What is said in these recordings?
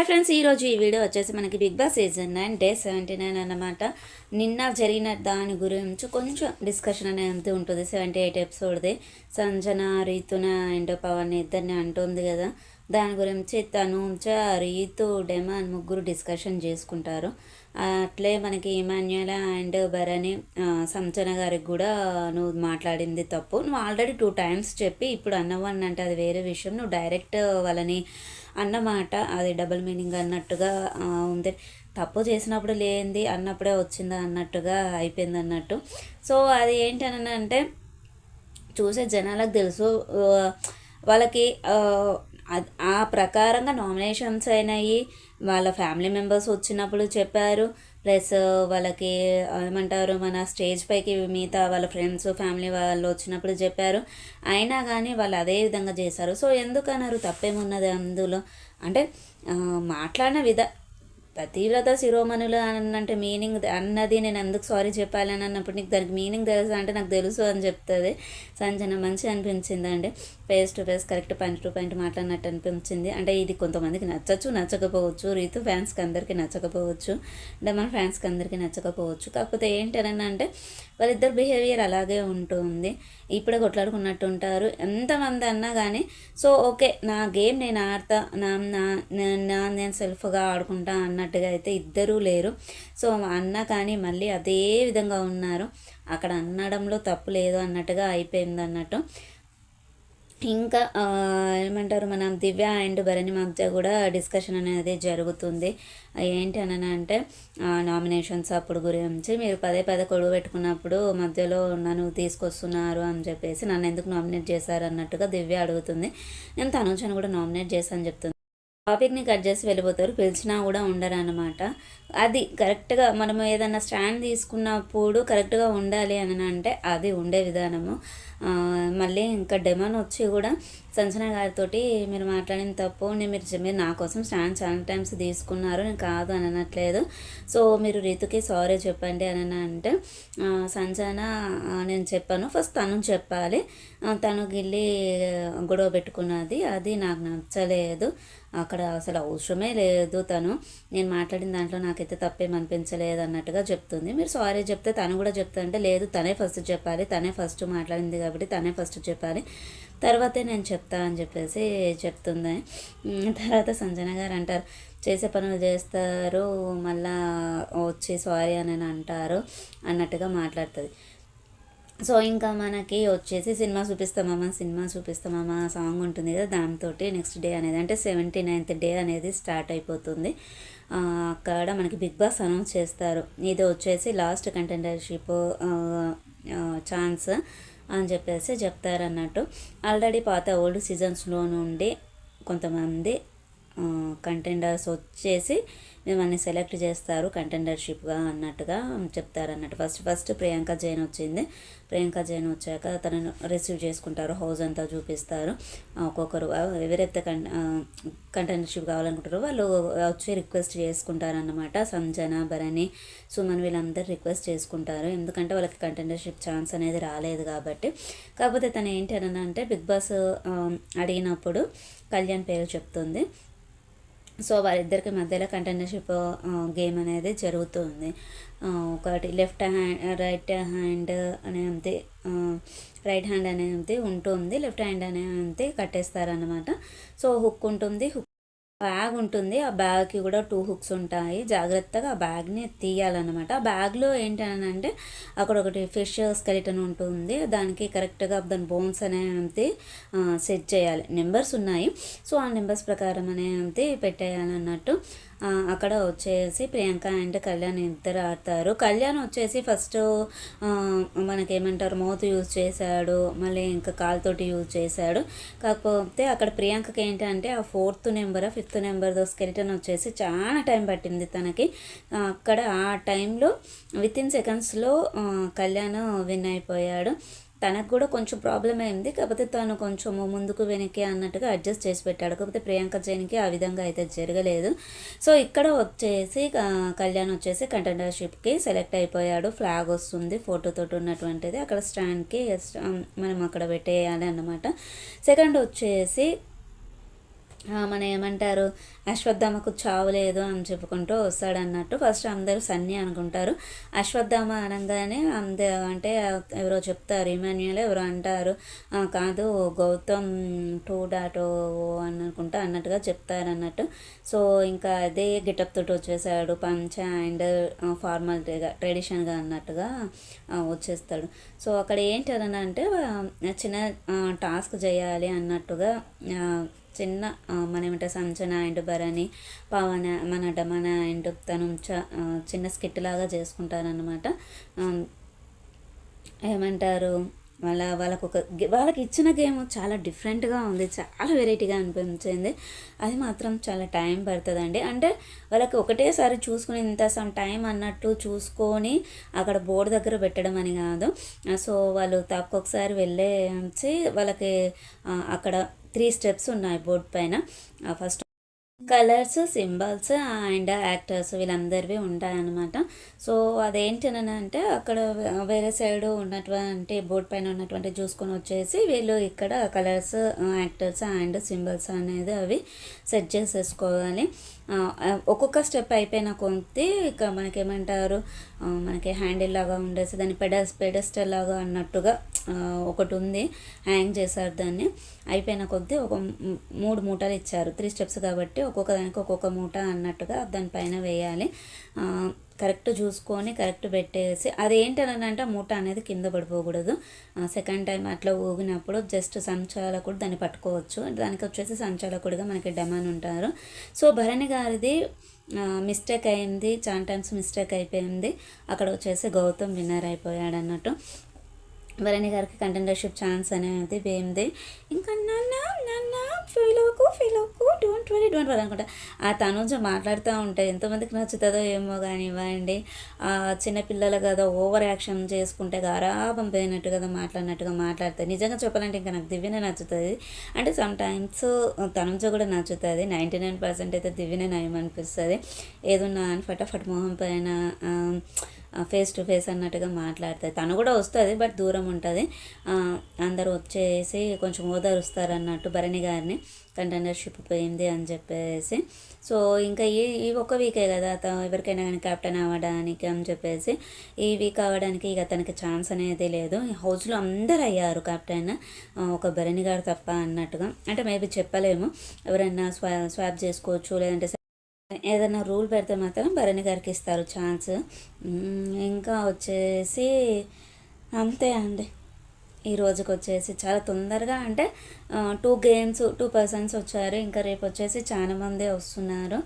Hi friends ఈరోజు ఈ video వచ్చేసి మనకి Bigg Boss season nine day seventy nine అన్నమాట. నిన్న జరిగిన దాని గురించి కొంచెం డిస్కషన్ అనేది ఉంటుంది. సెవెంటీ ఎయిట్ ఎపిసోడ్ది సంజన రీతున అండ్ పవన్ ఇద్దరిని అంటుంది కదా. దాని గురించి తనుంచ రీతు డెమాన్ ముగ్గురు డిస్కషన్ చేసుకుంటారు. అట్లే మనకి ఇమాన్యుల అండ్ భరణి సంచన గారికి కూడా నువ్వు మాట్లాడింది తప్పు. నువ్వు ఆల్రెడీ టూ టైమ్స్ చెప్పి ఇప్పుడు అన్నవన్నీ అంటే అది వేరే విషయం. నువ్వు డైరెక్ట్ వాళ్ళని అన్నమాట. అది డబుల్ మీనింగ్ అన్నట్టుగా ఉంది. తప్పు చేసినప్పుడు లేనిది అన్నప్పుడే వచ్చిందా అన్నట్టుగా అయిపోయింది అన్నట్టు. సో అది ఏంటి అంటే చూసే జనాలకు తెలుసు వాళ్ళకి ఆ ప్రకారంగా నామినేషన్స్ అయినాయి వాళ్ళ ఫ్యామిలీ మెంబర్స్ వచ్చినప్పుడు చెప్పారు. ప్లస్ వాళ్ళకి ఏమంటారు మన స్టేజ్ పైకి మిగతా వాళ్ళ ఫ్రెండ్స్ ఫ్యామిలీ వాళ్ళు వచ్చినప్పుడు చెప్పారు. అయినా కానీ వాళ్ళు అదే విధంగా చేశారు. సో ఎందుకన్నారు? తప్పేమున్నది అందులో? అంటే మాట్లాడిన విధ తీవ్రత శిరోమణులు అన్నంటే మీనింగ్ అన్నది నేను ఎందుకు సారీ చెప్పాలి అని అన్నప్పుడు నీకు దానికి మీనింగ్ తెలుసు అంటే నాకు తెలుసు అని చెప్తుంది. సంజన మంచి అనిపించింది అంటే face to face correct point to point మాట్లాడినట్టు అనిపించింది. అంటే ఇది కొంతమందికి నచ్చచ్చు నచ్చకపోవచ్చు. రీతు ఫ్యాన్స్కి అందరికీ నచ్చకపోవచ్చు. అంటే మన ఫ్యాన్స్కి అందరికీ నచ్చకపోవచ్చు. కాకపోతే ఏంటని అంటే వాళ్ళిద్దరు బిహేవియర్ అలాగే ఉంటుంది. ఇప్పుడే కొట్లాడుకున్నట్టు ఉంటారు. ఎంతమంది అన్నా కానీ సో ఓకే నా గేమ్ నేను ఆడతా నా నా నా నేను సెల్ఫ్గా ఆడుకుంటా అన్నట్టుగా అయితే ఇద్దరూ లేరు. సో అన్న కానీ మళ్ళీ అదే విధంగా ఉన్నారు. అక్కడ అనడంలో తప్పు లేదు అన్నట్టుగా అయిపోయింది అన్నట్టు. ఇంకా ఏమంటారు మనం దివ్య అండ్ భరణి మధ్య కూడా డిస్కషన్ అనేది జరుగుతుంది. ఏంటి అని అంటే నామినేషన్స్ అప్పుడు గురించి మీరు పదే పదే కొడుకు పెట్టుకున్నప్పుడు మధ్యలో నన్ను తీసుకొస్తున్నారు అని చెప్పేసి నన్ను ఎందుకు నామినేట్ చేశారు అన్నట్టుగా దివ్య అడుగుతుంది. నేను తనుజను కూడా నామినేట్ చేశాను చెప్తుంది. టాపిక్ని కట్ చేసి వెళ్ళిపోతారు. పిలిచినా కూడా ఉండరు అనమాట అది కరెక్ట్గా మనము ఏదైనా స్టాండ్ తీసుకున్నప్పుడు కరెక్ట్గా ఉండాలి అని అంటే అది ఉండే విధానము. మళ్ళీ ఇంకా డెమన్ వచ్చి కూడా సంచన గారితో మీరు మాట్లాడిన తప్పు నేను మీరు మీరు నా కోసం స్టాండ్ చాలా టైమ్స్ తీసుకున్నారు. నేను కాదు అని అనట్లేదు సో మీరు రీతుకి సారీ చెప్పండి అని అంటే సంచన నేను చెప్పాను. ఫస్ట్ తను చెప్పాలి. తను గిల్లి గొడవ పెట్టుకున్నది. అది నాకు నచ్చలేదు. అక్కడ అసలు అవసరమే లేదు తను. నేను మాట్లాడిన దాంట్లో నాకైతే తప్పేం అనిపించలేదు అన్నట్టుగా చెప్తుంది. మీరు సారీ చెప్తే తను కూడా చెప్తా అంటే లేదు తనే ఫస్ట్ చెప్పాలి తనే ఫస్ట్ మాట్లాడింది కాబట్టి తనే ఫస్ట్ చెప్పాలి. తర్వాతే నేను చెప్తా అని చెప్పేసి చెప్తుంది. తర్వాత సంజన గారు అంటారు చేసే పనులు చేస్తారు మళ్ళా వచ్చి సారీ అని అంటారు అన్నట్టుగా మాట్లాడుతుంది. సో ఇంకా మనకి వచ్చేసి సినిమా చూపిస్తామమ్మా సినిమా చూపిస్తామమ్మా సాంగ్ ఉంటుంది కదా దాంతో నెక్స్ట్ డే అనేది అంటే సెవెంటీ నైన్త్ డే అనేది స్టార్ట్ అయిపోతుంది. అక్కడ మనకి బిగ్ బాస్ అనౌన్స్ చేస్తారు. ఇది వచ్చేసి లాస్ట్ కంటెండర్షిప్ ఛాన్స్ అని చెప్పేసి చెప్తారన్నట్టు. ఆల్రెడీ పాత ఓల్డ్ సీజన్స్లో నుండి కొంతమంది కంటెండర్స్ వచ్చేసి మిమ్మల్ని సెలెక్ట్ చేస్తారు కంటెండర్షిప్గా అన్నట్టుగా చెప్తారు అన్నట్టు ఫస్ట్ ఫస్ట్ ప్రియాంక జైన్ వచ్చింది. ప్రియాంక జైన్ వచ్చాక తనను రిసీవ్ చేసుకుంటారు. హౌస్ అంతా చూపిస్తారు. ఒక్కొక్కరు ఎవరైతే కం కంటెండర్షిప్ కావాలనుకుంటారో వాళ్ళు వచ్చి రిక్వెస్ట్ చేసుకుంటారన్నమాట. సంజన భరణి సుమన్ వీళ్ళందరూ రిక్వెస్ట్ చేసుకుంటారు. ఎందుకంటే వాళ్ళకి కంటెండర్షిప్ ఛాన్స్ అనేది రాలేదు కాబట్టి. కాకపోతే తను ఏంటి అని అంటే బిగ్ బాస్ అడిగినప్పుడు కళ్యాణ్ పేరు చెప్తుంది. సో వారిద్దరికి మధ్యలో కంటెండర్షిప్ గేమ్ అనేది జరుగుతుంది. ఒకటి లెఫ్ట్ హ్యాండ్ రైట్ హ్యాండ్ అనేది రైట్ హ్యాండ్ అనేది ఉంటుంది. లెఫ్ట్ హ్యాండ్ అనేది కట్టేస్తారనమాట సో హుక్ ఉంటుంది హుక్ బ్యాగ్ ఉంటుంది. ఆ బ్యాగ్కి కూడా టూ హుక్స్ ఉంటాయి. జాగ్రత్తగా ఆ బ్యాగ్ని తీయాలన్నమాట. ఆ బ్యాగ్లో ఏంటంటే అక్కడ ఒకటి ఫిష్ స్కెలిటన్ ఉంటుంది. దానికి కరెక్ట్గా దాని బోన్స్ అనేది సెట్ చేయాలి. నెంబర్స్ ఉన్నాయి. సో ఆ నెంబర్స్ ప్రకారం అనేది పెట్టేయాలన్నట్టు అక్కడ వచ్చేసి ప్రియాంక అండ్ కళ్యాణ్ ఇద్దరు ఆడతారు. కళ్యాణ్ వచ్చేసి ఫస్ట్ మనకేమంటారు మౌత్ యూజ్ చేశాడు మళ్ళీ ఇంకా కాలుతోటి యూజ్ చేశాడు. కాకపోతే అక్కడ ప్రియాంకకి ఏంటంటే ఆ fourth number fifth number skeleton వచ్చేసి చాలా టైం పట్టింది తనకి. అక్కడ ఆ టైంలో విత్ ఇన్ సెకండ్స్లో కళ్యాణ్ విన్ అయిపోయాడు. తనకు కూడా కొంచెం ప్రాబ్లం అయింది కాకపోతే తను కొంచెం ముందుకు వెనక్కి అన్నట్టుగా అడ్జస్ట్ చేసి పెట్టాడు. కాకపోతే ప్రియాంక జైన్కి ఆ విధంగా అయితే జరగలేదు. సో ఇక్కడ వచ్చేసి కళ్యాణ్ వచ్చేసి కంటెండర్షిప్కి సెలెక్ట్ అయిపోయాడు. ఫ్లాగ్ వస్తుంది. ఫోటోతో ఉన్నటువంటిది. అక్కడ స్టాండ్కి మనం అక్కడ పెట్టేయాలి అన్నమాట. సెకండ్ వచ్చేసి మన ఏమంటారు? అశ్వత్థామకు చావు లేదు అని చెప్పుకుంటూ వస్తాడన్నట్టు ఫస్ట్ అందరూ సన్నీ అనుకుంటారు. అశ్వత్థామ అనగానే అందే అంటే ఎవరో చెప్తారు ఇమాన్యుల్ ఎవరో అంటారు. కాదు గౌతమ్ టూ డాట్ అని అనుకుంటా అన్నట్టుగా చెప్తారన్నట్టు. సో ఇంకా అదే గెటప్ తోటి వచ్చేసాడు పంచ అండ్ ఫార్మాలిటీగా ట్రెడిషన్గా అన్నట్టుగా వచ్చేస్తాడు. సో అక్కడ ఏంటి అని అంటే చిన్న టాస్క్ చేయాలి అన్నట్టుగా చిన్న ఆ, సంచన అండ్ భరణి పవన మన డమన అండ్ తను చ- చిన్న స్కిట్ లాగా చేసుకుంటారనమాట ఏమంటారు? వాళ్ళ వాళ్ళకు ఒక వాళ్ళకి ఇచ్చిన గేమ్ చాలా డిఫరెంట్గా ఉంది. చాలా వెరైటీగా అనిపించింది. అది మాత్రం చాలా టైం పడుతుందండి. అంటే వాళ్ళకి ఒకటేసారి చూసుకుని ఇంత సమ్ టైం అన్నట్టు చూసుకొని అక్కడ బోర్డు దగ్గర పెట్టడం అని కాదు. సో వాళ్ళు తప్పకొకసారి వెళ్ళేసి వాళ్ళకి అక్కడ త్రీ స్టెప్స్ ఉన్నాయి బోర్డు పైన. First colours symbols and actors వీళ్ళందరివి ఉంటాయన్నమాట. సో అదేంటి అని అంటే అక్కడ వేరే సైడ్ ఉన్నటువంటి బోర్డ్ పైన ఉన్నటువంటి చూసుకొని వచ్చేసి వీళ్ళు ఇక్కడ కలర్స్ యాక్టర్స్ అండ్ సింబల్స్ అనేది అవి సెట్ చేసేసుకోవాలి. ఒక్కొక్క స్టెప్ అయిపోయిన కొద్ది ఇక మనకేమంటారు మనకి హ్యాండిల్ లాగా ఉండేసి దాన్ని పెడస్ పెడస్టల్ లాగా అన్నట్టుగా ఒకటి ఉంది హ్యాంగ్ చేశారు దాన్ని. అయిపోయిన కొద్దీ ఒక మూడు మూటలు ఇచ్చారు త్రీ స్టెప్స్ కాబట్టి ఒక్కొక్క దానికి ఒక్కొక్క మూట అన్నట్టుగా దానిపైన వేయాలి. కరెక్ట్ చూసుకొని కరెక్ట్ పెట్టేసి అది ఏంటంటే మూట అనేది కింద పడిపోకూడదు. సెకండ్ టైం అట్లా ఊగినప్పుడు జస్ట్ సంచాలకుడు దాన్ని పట్టుకోవచ్చు. దానికి వచ్చేసి సంచాలకుడిగా మనకి డమాన్ ఉంటారు. సో భరణి గారిది మిస్టేక్ అయింది. చాలా టైమ్స్ మిస్టేక్ అయిపోయింది. అక్కడ వచ్చేసి గౌతమ్ విన్నర్ అయిపోయాడు అన్నట్టు భరణి గారికి కంటెంటర్షిప్ ఛాన్స్ అనేది పోయింది ఇంకా నాన్న నాన్న ఫీల్ అవ్వకు ఫీల్ అవ్వకు. డోంట్ వరీ డోంట్ వరీ అనుకుంటా. ఆ తనుజ మాట్లాడుతూ ఉంటే ఎంతమందికి నచ్చుతుందో ఏమో కానీ ఇవ్వండి. ఆ చిన్నపిల్లలు కదా ఓవర్ యాక్షన్ చేసుకుంటే గారాబం పోయినట్టు కదా మాట్లాడినట్టుగా మాట్లాడతాయి. నిజంగా చెప్పాలంటే ఇంకా నాకు దివ్యనే నచ్చుతుంది. అంటే సమ్ టైమ్స్ తనుజ కూడా నచ్చుతుంది. నైంటీ నైన్ పర్సెంట్ అయితే దివ్యనే నయం అనిపిస్తుంది ఏదున్నా అని ఫటాఫట్ మొహం పైన ఫేస్ టు ఫేస్ అన్నట్టుగా మాట్లాడుతుంది తను కూడా వస్తుంది బట్ దూరం ఉంటుంది. అందరూ వచ్చేసి కొంచెం ఓదారుస్తారు అన్నట్టు భరణి గారిని. కంటైనర్షిప్ పోయింది అని చెప్పేసి. సో ఇంకా ఈ ఈ ఒక్క వీకే కదా ఎవరికైనా కానీ కెప్టెన్ అవ్వడానికి అని చెప్పేసి ఈ వీక్ అవ్వడానికి ఇక తనకి ఛాన్స్ అనేది లేదు. హౌస్లో అందరు అయ్యారు కెప్టెన్ ఒక భరణి గారు తప్ప అన్నట్టుగా. అంటే మేబీ చెప్పలేము. ఎవరైనా స్వా స్వాప్ చేసుకోవచ్చు లేదంటే ఏదైనా రూల్ పెడితే మాత్రం భరణి గారికి ఇస్తారు ఛాన్స్ ఇంకా వచ్చేసి అంతే అండి. ఈ రోజుకి వచ్చేసి చాలా తొందరగా అంటే టూ గేమ్స్ టూ పర్సన్స్ వచ్చారు. ఇంకా రేపు వచ్చేసి చాలా మంది వస్తున్నారు.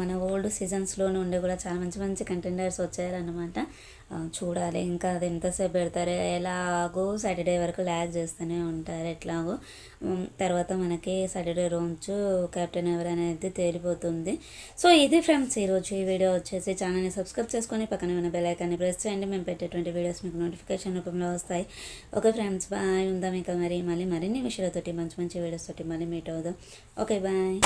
మన ఓల్డ్ సీజన్స్లో నుండి కూడా చాలా మంచి మంచి కంటెండర్స్ వచ్చారనమాట చూడాలి. ఇంకా అది ఎంతసేపు పెడతారు? ఎలాగో సాటర్డే వరకు ల్యాగ్ చేస్తూనే ఉంటారు. ఎట్లాగో? తర్వాత మనకి సాటర్డే రోజు కెప్టెన్ ఎవరు అనేది తేలిపోతుంది. సో ఇది ఫ్రెండ్స్ ఈరోజు ఈ వీడియో వచ్చేసి ఛానల్ని సబ్స్క్రైబ్ చేసుకొని పక్కన ఉన్న బెలైకాన్ని ప్రెస్ చేయండి. మేము పెట్టేటువంటి వీడియోస్ మీకు నోటిఫికేషన్ రూపంలో వస్తాయి. ఓకే ఫ్రెండ్స్ బాయ్ ఉందాం మీకు మరి. మళ్ళీ మరిన్ని విషయాలతోటి మంచి మంచి వీడియోస్ తోటి మళ్ళీ మీట్ అవుదాం. Okay bye